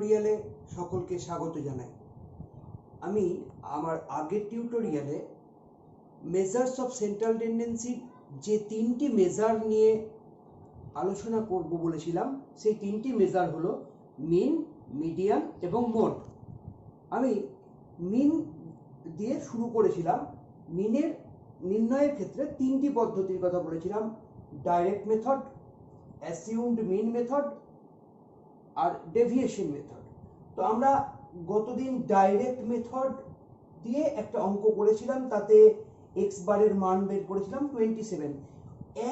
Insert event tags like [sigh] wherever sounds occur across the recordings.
টিউটোরিয়ালে সকলকে স্বাগত জানাই। আমি আমার আগের টিউটোরিয়ালে মেজার্স অফ সেন্ট্রাল টেন্ডেন্সির যে তিনটি মেজার নিয়ে আলোচনা করব বলেছিলাম, সেই তিনটি মেজার হলো মিন মিডিয়ান এবং মোড আমি মিন দিয়ে শুরু করেছিলাম। মিনের নির্ণয়ের ক্ষেত্রে তিনটি পদ্ধতির কথা বলেছিলাম। Direct method assumed mean method আর ডেভিয়েশন মেথড তো আমরা গতদিন ডাইরেক্ট মেথড দিয়ে একটা অঙ্ক করেছিলাম, তাতে এক্স বারের মান বের করেছিলাম টোয়েন্টি সেভেন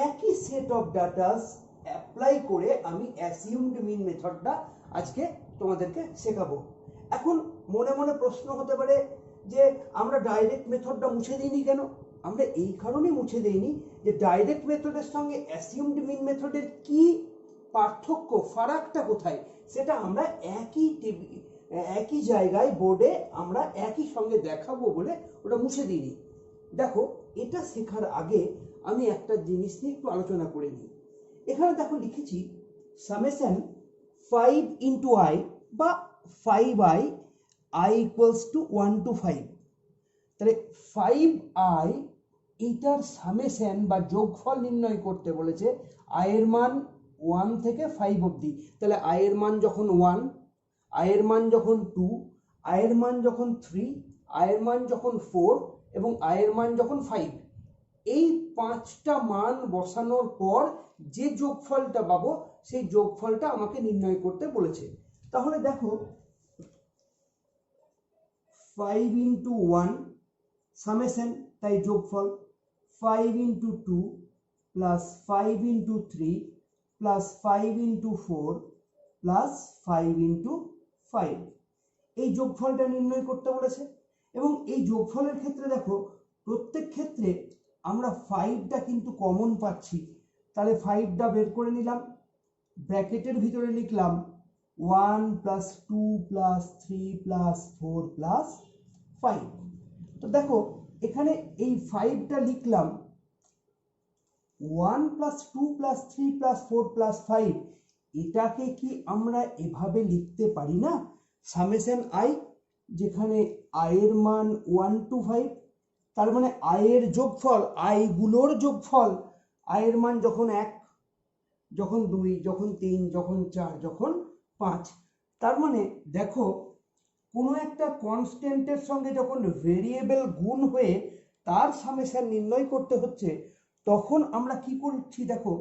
একই সেট অফ ডাটাস অ্যাপ্লাই করে আমি অ্যাসিউমড মিন মেথডটা আজকে তোমাদেরকে শেখাবো। এখন মনে মনে প্রশ্ন হতে পারে যে, আমরা ডাইরেক্ট মেথডটা মুছে দিইনি কেন? আমরা এই কারণেই মুছে দিইনি যে ডাইরেক্ট মেথডের সঙ্গে অ্যাসিউমড মিন মেথডের কি পার্থক্য, ফারাকটা কোথায়? সেটা আমরা একই টেবিল একই জায়গায় বোর্ডে আমরা একই সঙ্গে দেখাবো বলে ওটা মুছে দিইনি। দেখো, এটা শেখার আগে আমি একটা জিনিস নিয়ে একটু আলোচনা করে নিই। এখানে দেখো লিখেছি সামেশন ফাইভ ইন্টু আই বা five I I equals to one two five তাহলে ফাইভ আই এইটার সামেশন বা যোগফল নির্ণয় করতে বলেছে আয়ের মান ওয়ান থেকে ফাইভ অবধি। তাহলে আয়ের মান যখন ওয়ান আয়ের মান যখন টু আয়ের মান যখন থ্রি আয়ের মান যখন ফোর এবং আয়ের মান যখন ফাইভ এই পাঁচটা মান বসানোর পর যে যোগফলটা পাবো, সেই যোগফলটা আমাকে নির্ণয় করতে বলেছে। তাহলে দেখো ফাইভ ইন্টু ওয়ান সামেশন তাই যোগফল five into two plus five into three plus five into four plus five into five এই যোগফলটা নির্ণয় করতে বলেছে। এবং এই যোগফলের ক্ষেত্রে দেখো, প্রত্যেক ক্ষেত্রে আমরা ফাইভটা কিন্তু কমন পাচ্ছি। তাহলে ফাইভটা বের করে নিলাম। ব্র্যাকেটের ভিতরে লিখলাম one plus two plus three plus four plus five তো দেখো, এখানে এই ফাইভটা লিখলাম one plus two plus three plus four plus five এটাকে কি আমরা এভাবে লিখতে পারি না? সামেশন আই যেখানে আয়ের মান ওয়ান টু ফাইভ তার মানে আয়ের যোগফল আয়গুলোর যোগফল আয়ের মান যখন এক, যখন দুই, যখন তিন, যখন চার, যখন পাঁচ, তার মানে দেখো, কোনো একটা কনস্ট্যান্টের সঙ্গে যখন ভেরিয়েবল গুণ হয়ে তার সামেশন নির্ণয় করতে হচ্ছে তখন আমরা কি করছি দেখো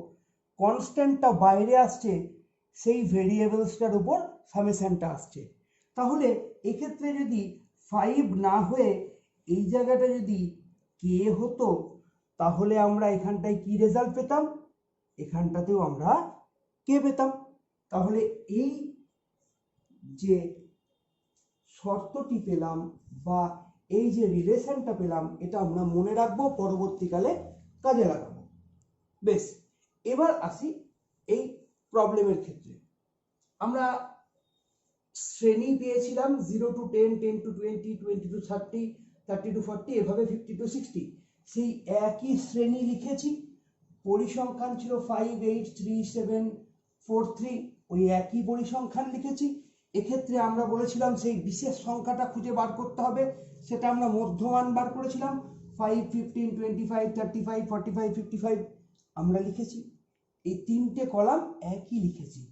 কনস্ট্যান্টটা বাইরে আসছে, সেই ভেরিয়েবলসটার উপর সামেশনটা আসছে। তাহলে এক্ষেত্রে যদি ফাইভ না হয়ে এই জায়গাটা যদি কে হতো, তাহলে আমরা এখানটায় কি রেজাল্ট পেতাম? এখানটাতেও আমরা কে পেতাম। তাহলে এই যে শর্তটি পেলাম বা এই যে রিলেশনটা পেলাম, এটা আমরা মনে রাখব পরবর্তীকালে কাজে লাগাবো। বেশ, এবার আসি এই প্রবলেমের ক্ষেত্রে। আমরা শ্রেণি পেয়েছিলাম zero to ten ten to twenty twenty to thirty thirty to forty এভাবে ফিফটি টু সিক্সটি সেই একই শ্রেণি লিখেছি, পরিসংখ্যান ছিল five eight three seven four three ওই একই পরিসংখ্যান লিখেছি। এক্ষেত্রে আমরা বলেছিলাম সেই বিশেষ সংখ্যাটা খুঁজে বার করতে হবে, সেটা আমরা মধ্যমান বার করেছিলাম। Five fifteen twenty five thirty five forty five fifty five আমরা লিখেছি। এই তিনটে কলাম একই লিখেছি।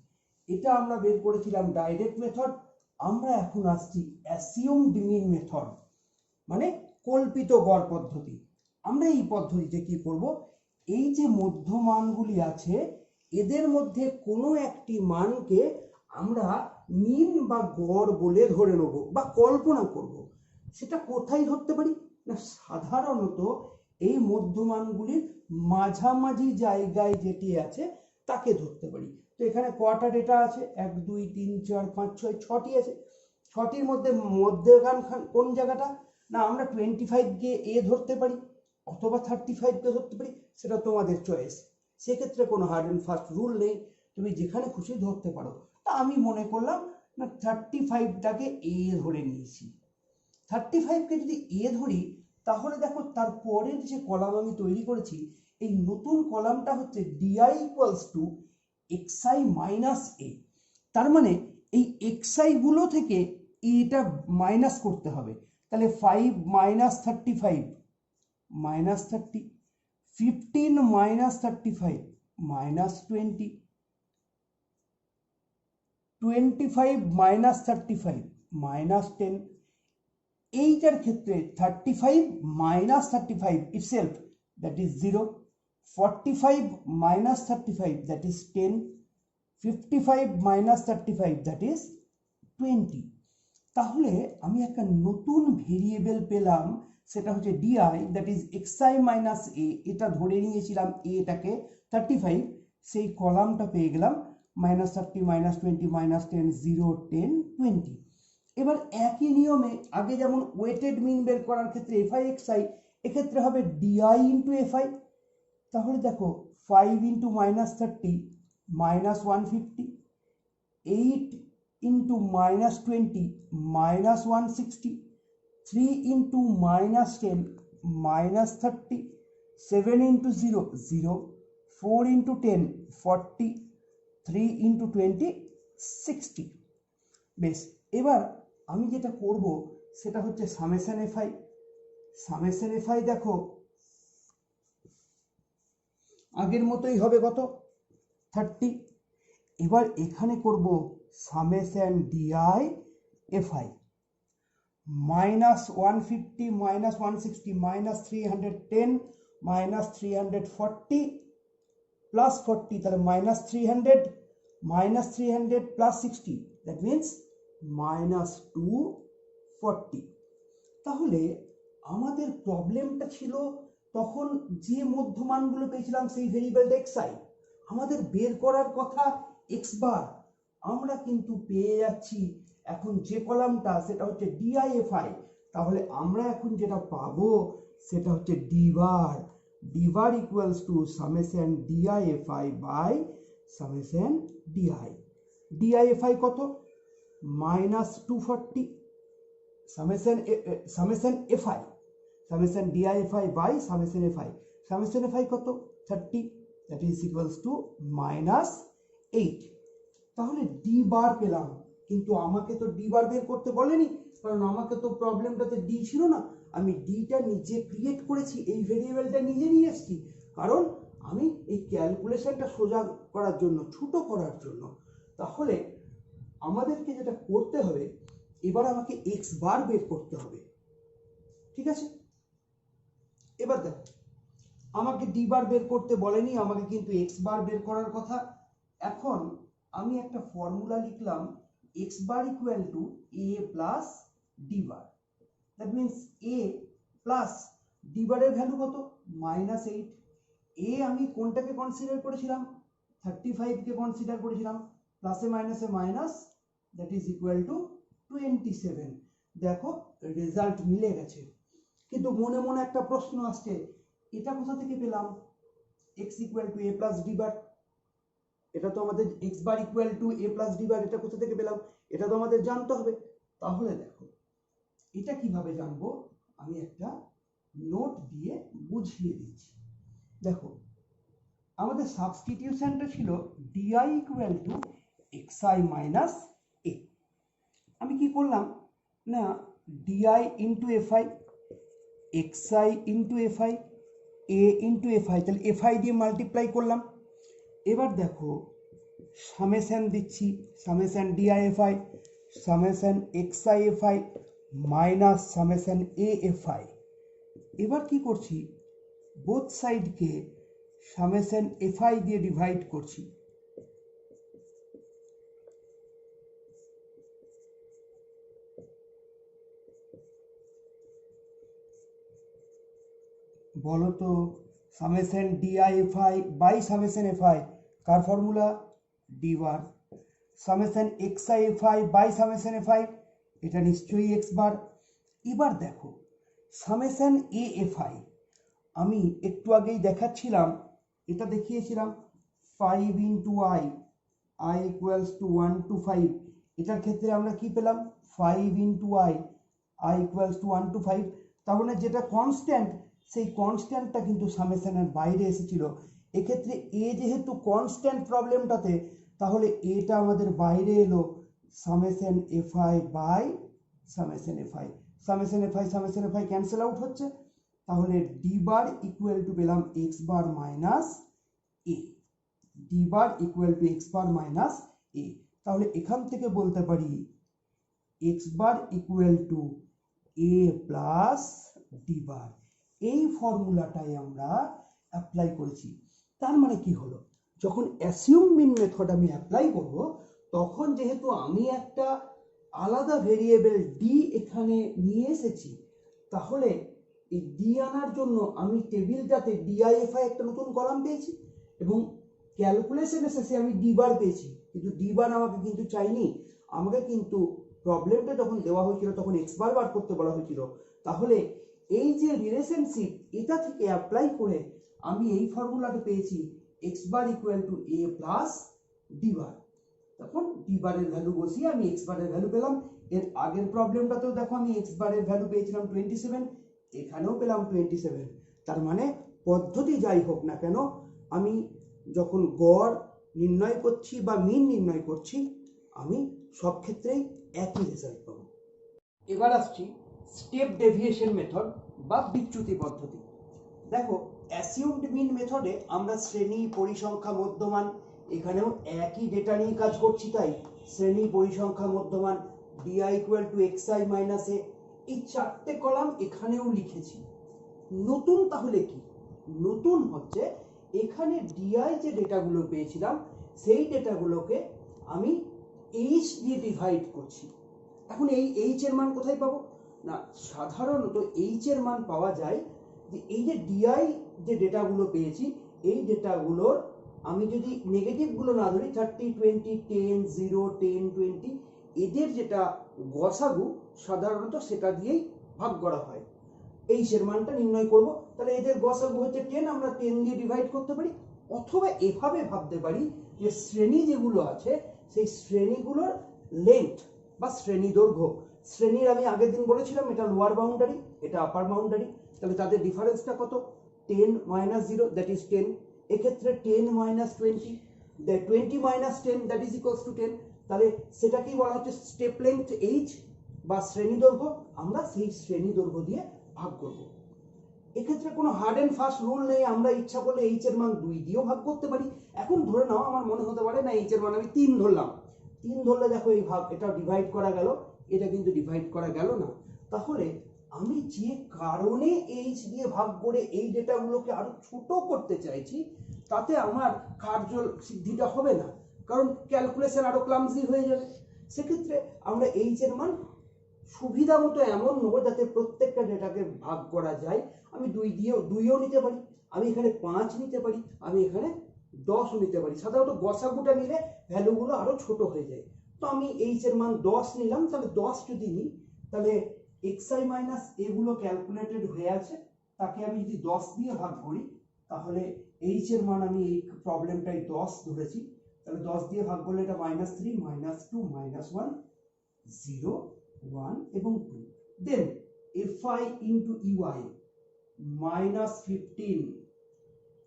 এটা আমরা বের করেছিলাম ডাইরেক্ট মেথড আমরা এখন আসছি অ্যাসিউমড মিন মেথড মানে কল্পিত গড় পদ্ধতি। আমরা এই পদ্ধতিতে কি করব? এই যে মধ্যমানগুলি আছে, এদের মধ্যে কোনো একটি মানকে আমরা মিন বা গড় বলে ধরে নেব বা কল্পনা করব। সেটা কোথায় ধরতে পারি? না সাধারণত এই মধ্যমানগুলির মাঝামাঝি জায়গায় যেটি আছে, তাকে ধরতে পারি। তো এখানে কটা ডেটা আছে? এক, দুই, তিন, চার, পাঁচ, ছয়, ছটি আছে। ছটির মধ্যে মধ্যখান কোন জায়গাটা? না, আমরা টোয়েন্টি ফাইভ ফাইভকে এ ধরতে পারি, অথবা থার্টি ফাইভকে ধরতে পারি, সেটা তোমাদের চয়েস সেক্ষেত্রে কোনো হার্ড অ্যান্ড ফাস্ট রুল নেই, তুমি যেখানে খুশি ধরতে পারো। তা আমি মনে করলাম, না থার্টি ফাইভটাকে এ ধরে নিয়েছি। থার্টি ফাইভকে যদি এ ধরি, তাহলে দেখো তার পরের যে কলাম আমি তৈরি করেছি, এই নতুন কলামটা হচ্ছে DI equals to XI minus A তার মানে এই এক্সআই গুলো থেকে এটা মাইনাস করতে হবে। তাহলে five minus thirty five minus thirty fifteen minus thirty five minus twenty twenty five minus thirty five minus ten এইটার ক্ষেত্রে thirty five minus thirty five itself that is zero forty five minus thirty five that is ten fifty five minus thirty five that is twenty তাহলে আমি একটা নতুন variable পেলাম, সেটা হচ্ছে DI that is XI minus A এটা ধরে নিয়েছিলাম এটাকে থার্টি ফাইভ সেই কলামটা পেয়ে গেলাম minus thirty minus twenty minus ten zero ten twenty এবার একই নিয়মে আগে যেমন ওয়েটেড মিন বের করার ক্ষেত্রে এফআই এক্সআই এক্ষেত্রে হবে ডিআই ইন্টু এফআই তাহলে দেখো five into minus thirty minus one fifty eight into minus twenty minus one sixty three into minus ten minus thirty seven into zero zero four into ten forty three into twenty sixty বেশ, এবার আমি যেটা করব সেটা হচ্ছে summation FI summation FI দেখো, আগের মতোই হবে কত? থার্টি। এবার এখানে করব summation DI FI minus one fifty, minus one sixty, minus three hundred ten, minus three hundred forty, plus forty, তাহলে minus three hundred, minus three hundred plus sixty. That means minus two forty তাহলে আমাদের প্রবলেমটা ছিল তখন যে মধ্যমানগুলো পেয়েছিলাম সেই ভেরিয়েবলটা XI আমাদের বের করার কথা এক্স বার আমরা কিন্তু পেয়ে যাচ্ছি এখন যে কলামটা, সেটা হচ্ছে ডিআইএফআই তাহলে আমরা এখন যেটা পাবো, সেটা হচ্ছে D bar D bar equals to summation DIFI by summation DI DIFI কত? Minus two forty summation summation FI summation DIFI by summation FI summation FI কত? Thirty that is equals to minus eight তাহলে D bar পেলাম, কিন্তু আমাকে তো D বার বের করতে বলেনি, কারণ আমাকে তো প্রবলেমটাতে ডি ছিল না। আমি ডিটা নিজে ক্রিয়েট করেছি, এই ভেরিয়েবলটা নিজে নিয়ে এসেছি। কারণ আমি এই ক্যালকুলেশনটা সোজা করার জন্য, ছোট করার জন্য। তাহলে আমাদেরকে যেটা করতে হবে, এবার আমাকে এক্স বার বের করতে হবে। ঠিক আছে? এবার দেখো, আমাকে ডি বার বের করতে বলেনি, আমাকে কিন্তু এক্স বার বের করার কথা। এখন আমি একটা ফর্মুলা লিখলাম X bar equal to A plus D bar that means A plus D বারের ভ্যালু কত? মাইনাস এইট এ আমি কোনটাকে কনসিডার করেছিলাম? থার্টি ফাইভকে কনসিডার করেছিলাম। প্লাসে মাইনাসে minus that is equal to twenty seven দেখো রেজাল্ট মিলে গেছে। কিন্তু মনে মনে একটা প্রশ্ন আসছে, এটা কোথা থেকে পেলাম? X equal to A plus D bar এটা তো আমাদের X bar equal to A plus D bar এটা কোথা থেকে পেলাম? এটা তো আমাদের জানতে হবে। তাহলে দেখো, এটা কীভাবে জানব? আমি একটা নোট দিয়ে বুঝিয়ে দিচ্ছি। দেখো, আমাদের সাবস্টিটিউশনটা ছিল DI equal to X I minus A আমি কি করলাম? না DI into FI X I into FI A into FI তাহলে এফআই দিয়ে মাল্টিপ্লাই করলাম। এবার দেখো সামেশন দিচ্ছি summation DIFI summation XIFI minus summation A FI এবার কি করছি? বোথ সাইডকে সামেশন এফআই দিয়ে ডিভাইড করছি। বলো তো summation DIFI by summation FI car formula D bar summation XI FI by summation FI এটা নিশ্চয়ই এক্স বার এবার দেখো, সামেশন এ এফআই আমি একটু আগেই দেখাচ্ছিলাম, এটা দেখিয়েছিলাম five into I I equals to one two five এটার ক্ষেত্রে আমরা কি পেলাম? Five into I I equals to one two five মানে যেটা কনস্ট্যান্ট সেই কনস্ট্যান্টটা কিন্তু সামেশনের বাইরে এসেছিল। এক্ষেত্রে এ যেহেতু কনস্ট্যান্ট প্রবলেমটাতে তাহলে এটা আমাদের বাইরে এলো summation F I by summation F I summation F I summation F I cancel out হচ্ছে। তাহলে ডি বার ইকুয়াল টু পেলাম X bar minus A D bar equal to X bar minus A তাহলে এখান থেকে বলতে পারি X bar equal to A plus D bar এই ফর্মুলাটাই আমরা অ্যাপ্লাই করেছি। তার মানে কি হলো? যখন অ্যাসিউম মিন মেথড আমি অ্যাপ্লাই করব, তখন যেহেতু আমি একটা আলাদা ভেরিয়েবল ডি এখানে নিয়ে এসেছি, তাহলে এই ডি আনার জন্য আমি টেবিলটাতে ডিআইএফআই একটা নতুন কলাম পেয়েছি এবং ক্যালকুলেশনে শেষে আমি ডি বার পেয়েছি। কিন্তু ডি বার আমাকে কিন্তু চাইনি। আমাকে কিন্তু প্রবলেমটা যখন দেওয়া হয়েছিল, তখন এক্স বার বার করতে বলা হয়েছিল। তাহলে এই যে রিলেশনশিপ এটা থেকে অ্যাপ্লাই করে আমি এই ফর্মুলাটা পেয়েছি X bar equal to A plus D bar তখন ডি বারের ভ্যালু বসিয়ে আমি এক্স বারের ভ্যালু পেলাম। এর আগের প্রবলেমটাতেও দেখো আমি এক্স বারের ভ্যালু পেয়েছিলাম টোয়েন্টি সেভেন এখানেও পেলাম টোয়েন্টি সেভেন তার মানে পদ্ধতি যাই হোক না কেন, আমি যখন গড় নির্ণয় করছি বা মিন নির্ণয় করছি, আমি সব ক্ষেত্রেই একই রেজাল্ট পাবো। এবার আসছি স্টেপ ডেভিয়েশন মেথড বা বিচ্যুতি পদ্ধতি। দেখো অ্যাসিউমড মিন মেথডে আমরা শ্রেণি পরিসংখ্যা মধ্যমান, এখানেও একই ডেটা নিয়ে কাজ করছি, তাই শ্রেণি পরিসংখ্যা মধ্যমান DI equal to X I minus A এই চারটে কলাম এখানেও লিখেছি। নতুন তাহলে কি? নতুন হচ্ছে এখানে ডিআই যে ডেটাগুলো পেয়েছিলাম, সেই ডেটাগুলোকে আমি এইচ দিয়ে ডিভাইড করছি। এখন এই এইচ এর মান কোথায় পাবো? না, সাধারণত এইচ এর মান পাওয়া যায় যে এই যে ডিআই যে ডেটাগুলো পেয়েছি, এই ডেটাগুলোর আমি যদি নেগেটিভগুলো না ধরি thirty twenty ten zero ten twenty এদের যেটা গসাগু, সাধারণত সেটা দিয়েই ভাগ করা হয়। এই মানটা নির্ণয় করব, তাহলে এদের গসাগু হচ্ছে টেন আমরা টেন দিয়ে ডিভাইড করতে পারি, অথবা এভাবে ভাবতে পারি যে শ্রেণি যেগুলো আছে, সেই শ্রেণীগুলোর লেন্থ বা শ্রেণি দৈর্ঘ্য শ্রেণির আমি আগের দিন বলেছিলাম, এটা লোয়ার বাউন্ডারি এটা আপার বাউন্ডারি তাহলে তাদের ডিফারেন্সটা কত? Ten minus zero that is ten এক্ষেত্রে ten minus twenty twenty minus ten that is equals to ten তাহলে সেটাকেই বলা হচ্ছে স্টেপ লেন্থ এইচ বা শ্রেণি দৈর্ঘ্য। আমরা সেই শ্রেণি দৈর্ঘ্য দিয়ে ভাগ করব। এক্ষেত্রে কোনো হার্ড অ্যান্ড ফাস্ট রুল নেই, আমরা ইচ্ছা করলে এইচ এর মান দুই দিয়েও ভাগ করতে পারি। এখন ধরে নাও, আমার মনে হতে পারে না এইচ এর মান আমি তিন ধরলাম। তিন ধরলে দেখো এই ভাগ এটা ডিভাইড করা গেল। এটা কিন্তু ডিভাইড করা গেল না। তাহলে আমি যে কারণে এইচ দিয়ে ভাগ করে এই ডেটাগুলোকে আরও ছোট করতে চাইছি, তাতে আমার কার্য সিদ্ধিটা হবে না। কারণ ক্যালকুলেশন আরও ক্লামজি হয়ে যাবে। সেক্ষেত্রে আমরা এইচ এর মান সুবিধা মতো এমন নেব যাতে প্রত্যেকটা ডেটাকে ভাগ করা যায়। আমি দুই দিয়েও, দুইও নিতে পারি। আমি এখানে পাঁচ নিতে পারি। আমি এখানে দশও নিতে পারি। সাধারণত গসাগুটা নিলে ভ্যালুগুলো আরও ছোট হয়ে যায়। তো আমি এইচ এর মান দশ নিলাম, তাহলে দশ যদি নিই, তাহলে এক্স আই মাইনাস এগুলো ক্যালকুলেটেড হয়ে আছে, তাকে আমি যদি দশ দিয়ে ভাগ করি, তাহলে এইচ এর মান আমি এই প্রবলেমটাই দশ ধরেছি, তাহলে দশ দিয়ে ভাগ করলে এটা minus three minus two minus one zero one এবং two then F I into UI minus fifteen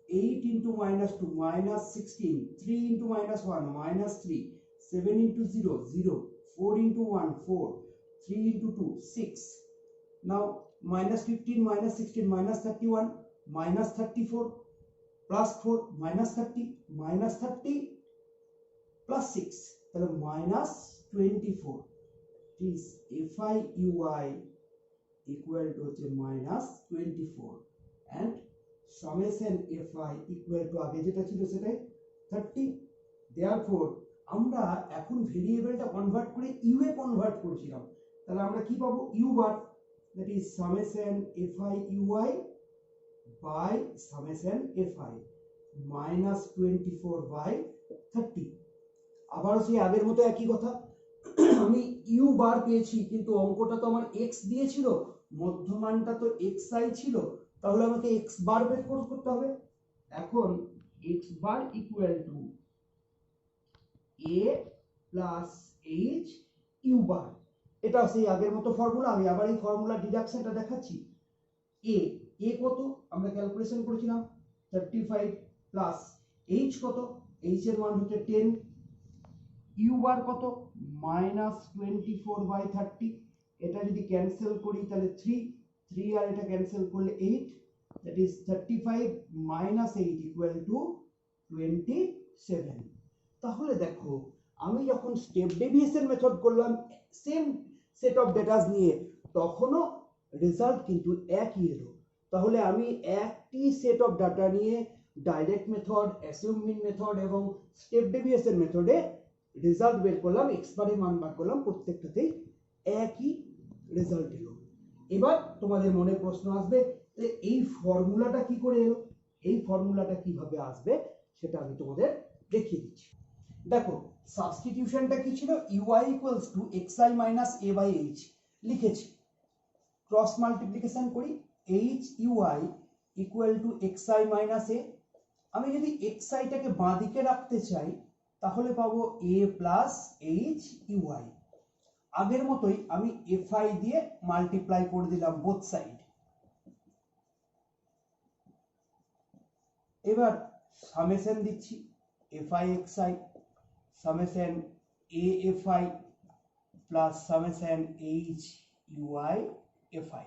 eight into minus two minus sixteen three into minus one minus three seven into zero zero four into one four three into two six now minus 15 minus 16 minus 31 minus 34 plus 4 minus 30 minus 30 plus 6 তাহলে minus 24 is fi ui equal to হচ্ছে minus 24 and summation fi equal to আগে যেটা ছিল সেটাই 30 therefore আমরা এখন ভেরিয়েবলটা convert করে ইউ এ কনভার্ট করেছিলাম, তাহলে আমরা কি পাবো? U bar that is summation fi ui by summation fi minus 24 by 30 আবারও সেই আগের মতো একই কথা। আমি ইউ বার পেয়েছি, কিন্তু অঙ্কটা তো আমার এক্স দিয়েছিল, মধ্যমানটা তো এক্স আই ছিল, তাহলে আমাকে এক্স বার বের কর- করতে হবে। এখন X bar equal to A plus H U bar এটা সেই আগের মতো ফর্মুলা আমি আবার এই ফর্মুলা ডিডাকশনটা দেখাচ্ছি। এ এ কত? আমরা ক্যালকুলেশন করেছিলাম। থার্টি ফাইভ প্লাস এইচ কত? এইচ এর মান হচ্ছে টেন ইউ বার কত? Minus twenty four by thirty এটা যদি ক্যান্সেল করি তাহলে থ্রি থ্রি আর এটা ক্যান্সেল করলে eight that is thirty five minus eight equal to twenty seven তাহলে দেখো, আমি যখন স্টেপ ডেভিয়েশন মেথড করলাম সেম সেট অফ ডেটাস নিয়ে, তখনও রেজাল্ট কিন্তু একই এলো। তাহলে আমি একটি সেট অফ ডাটা নিয়ে direct method assume mean method এবং স্টেপ ডেভিয়েশন মেথডে রেজাল্ট বের করলাম এক্সপারি মান বার করলাম, প্রত্যেকটাতেই একই রেজাল্ট এলো। এবার তোমাদের মনে প্রশ্ন আসবে যে এই ফর্মুলাটা কি করে এলো? এই ফর্মুলাটা কীভাবে আসবে? সেটা আমি তোমাদের দেখিয়ে দিচ্ছি। দেখো সাবস্টিটিউশনটা কি ছিল? UI equals to X I minus A by H লিখেছি। ক্রস মাল্টিপ্লিকেশন করি H UI equal to X I minus A আমি যদি এক্স আইটাকে বাঁ দিকে রাখতে চাই, তাহলে পাবো এ প্লাস এইচ ইউআই আগের মতোই আমি এফ আই দিয়ে মাল্টিপ্লাই করে দিলাম বোথ সাইড এবার সামেশন দিচ্ছি F I X I summation H UI F I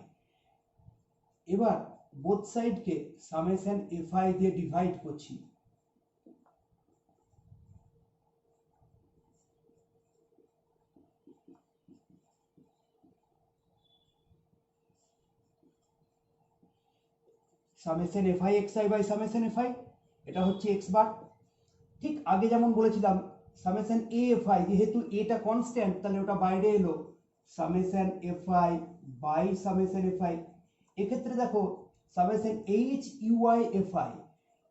এবার বোথ সাইডকে সামেশন এফ আই দিয়ে ডিভাইড করছি। Summation F I X I by summation F I এটা হচ্ছে এক্স বার। ঠিক আগে যেমন বলেছিলাম সামেশন এ এফ আই যেহেতু এটা কনস্ট্যান্ট তাহলে ওটা বাইরে এলো। Summation f i by summation f i এক্ষেত্রে দেখো, summation h u i f i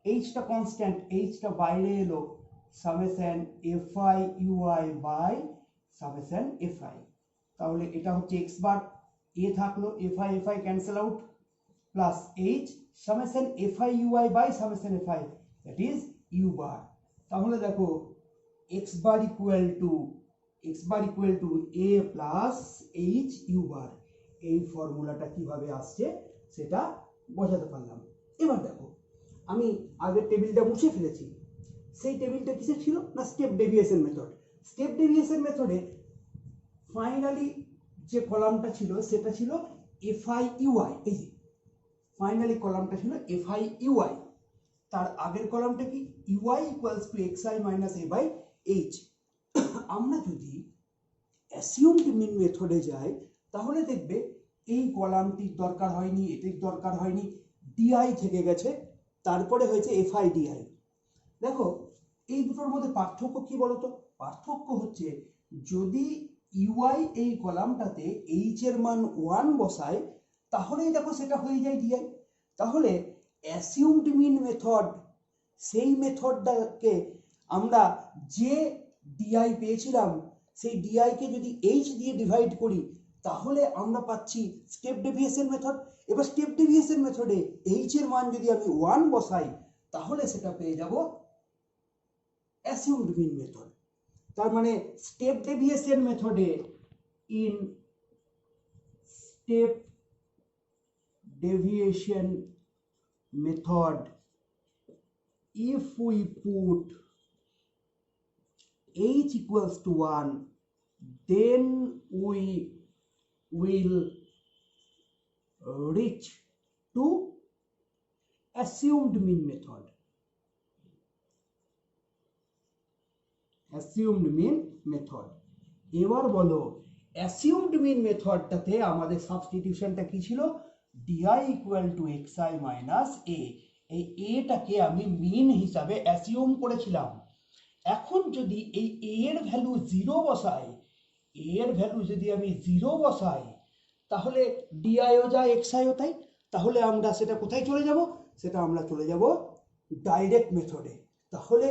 এইচটা constant এইচটা বাইরে এলো। Summation f i u u i by summation f i তাহলে এটা হচ্ছে এক্স বার এ থাকল f i f i cancel out plus h summation f i u i by summation f i that is u bar তাহলে দেখো x bar equal to x bar equal to a plus h u bar এই ফর্মুলাটা কীভাবে আসছে সেটা বোঝাতে পারলাম। এবার দেখো, আমি আগের টেবিলটা মুছে ফেলেছি। সেই টেবিলটা কিসের ছিল? না step deviation method step deviation মেথডে ফাইনালি যে কলামটা ছিল, সেটা ছিল এফআই ইউআই এই যে ফাইনালি কলামটা ছিল এফআই ইউআই তার আগের কলামটা কি? U i equals to x i minus a by h [coughs] আমরা যদি অ্যাসিউমড মিন মেথডে যাই, তাহলে দেখবে এই কলামটির দরকার হয়নি, এটির দরকার হয়নি ডিআই থেকে গেছে, তারপরে হয়েছে এফআই ডিআই দেখো, এই দুটোর মধ্যে পার্থক্য কি বলতো? পার্থক্য হচ্ছে যদি ইউআই এই কলামটাতে এইচ এর মান ওয়ান বসায়, তাহলেই দেখো সেটা হয়ে যায় ডিআই তাহলে অ্যাসিউমড মিন মেথড সেই মেথডটাকে আমরা যে ডিআই পেয়েছিলাম, সেই ডিআইকে যদি এইচ দিয়ে ডিভাইড করি, তাহলে আমরা পাচ্ছি স্টেপ ডেভিয়েশন মেথড এবার স্টেপ ডেভিয়েশন মেথডে এইচ এর মান যদি আমি ওয়ান বসাই, তাহলে সেটা পেয়ে যাব অ্যাসিউমড মিন মেথড তার মানে স্টেপ ডেভিয়েশন মেথডে in step deviation method, if we put h equals to 1 then we will reach to assumed mean method assumed mean method এবার বলো assumed mean মেথডটাতে আমাদের সাবস্টিটিউশনটা কি ছিল d i equal to x i minus a এই এটাকে আমি মিন হিসাবে অ্যাসিউম করেছিলাম এখন যদি এই এ এর ভ্যালু জিরো বসাই এ এর ভ্যালু যদি আমি জিরো বসাই, তাহলে ডিআইও যা এক্স আইও তাই। তাহলে আমরা সেটা কোথায় চলে যাব? সেটা আমরা চলে যাব ডাইরেক্ট মেথডে তাহলে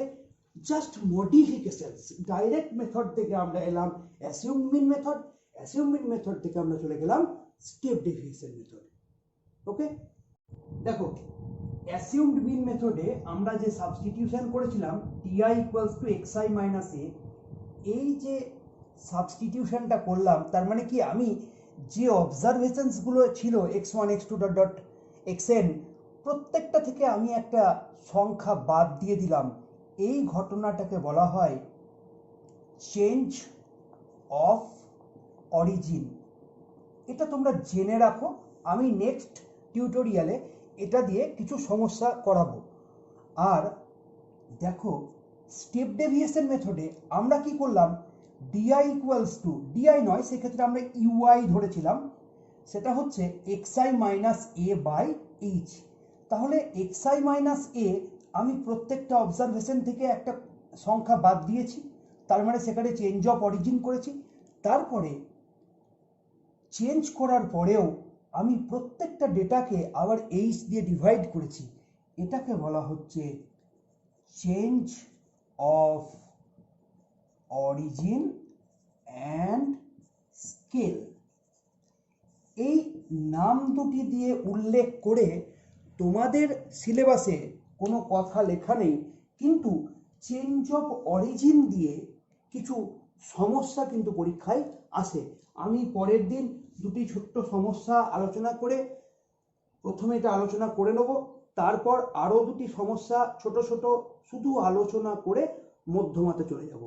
জাস্ট মডিফিকেশনস ডাইরেক্ট মেথড থেকে আমরা এলাম assume mean method assume mean method থেকে আমরা চলে গেলাম স্টেপ ডেভিয়েশন মেথড ওকে দেখো অ্যাসিউমড মিন মেথডে আমরা যে সাবস্টিটিউশন করেছিলাম t i equals to x i minus a এই যে সাবস্টিটিউশনটা করলাম, তার মানে কি আমি যে অবজারভেশনসগুলো ছিল x one x two dot dot x n প্রত্যেকটা থেকে আমি একটা সংখ্যা বাদ দিয়ে দিলাম। এই ঘটনাটাকে বলা হয় চেঞ্জ অফ অরিজিন এটা তোমরা জেনে রাখো। আমি নেক্সট টিউটোরিয়ালে এটা দিয়ে কিছু সমস্যা করাবো। আর দেখো স্টেপ ডেভিয়েশন মেথডে আমরা কি করলাম? ডিআই ইকুয়ালস টু ডিআই নয়, সেক্ষেত্রে আমরা ইউআই ধরেছিলাম। সেটা হচ্ছে XI minus A by H তাহলে এক্সআই মাইনাস এ আমি প্রত্যেকটা অবজারভেশন থেকে একটা সংখ্যা বাদ দিয়েছি। তার মানে সেখানে চেঞ্জ অফ অরিজিন করেছি। তারপরে চেঞ্জ করার পরেও আমি প্রত্যেকটা ডেটাকে আবার এইচ দিয়ে ডিভাইড করেছি। এটাকে বলা হচ্ছে change of origin and scale এই নাম দুটি দিয়ে উল্লেখ করে তোমাদের সিলেবাসে কোনো কথা লেখা নেই, কিন্তু চেঞ্জ অফ অরিজিন দিয়ে কিছু সমস্যা কিন্তু পরীক্ষায় আসে। আমি পরের দিন দুটি ছোট্ট সমস্যা আলোচনা করে প্রথমে এটা আলোচনা করে নেব, তারপর আরও দুটি সমস্যা ছোট ছোট শুধু আলোচনা করে মধ্যমাতে চলে যাব।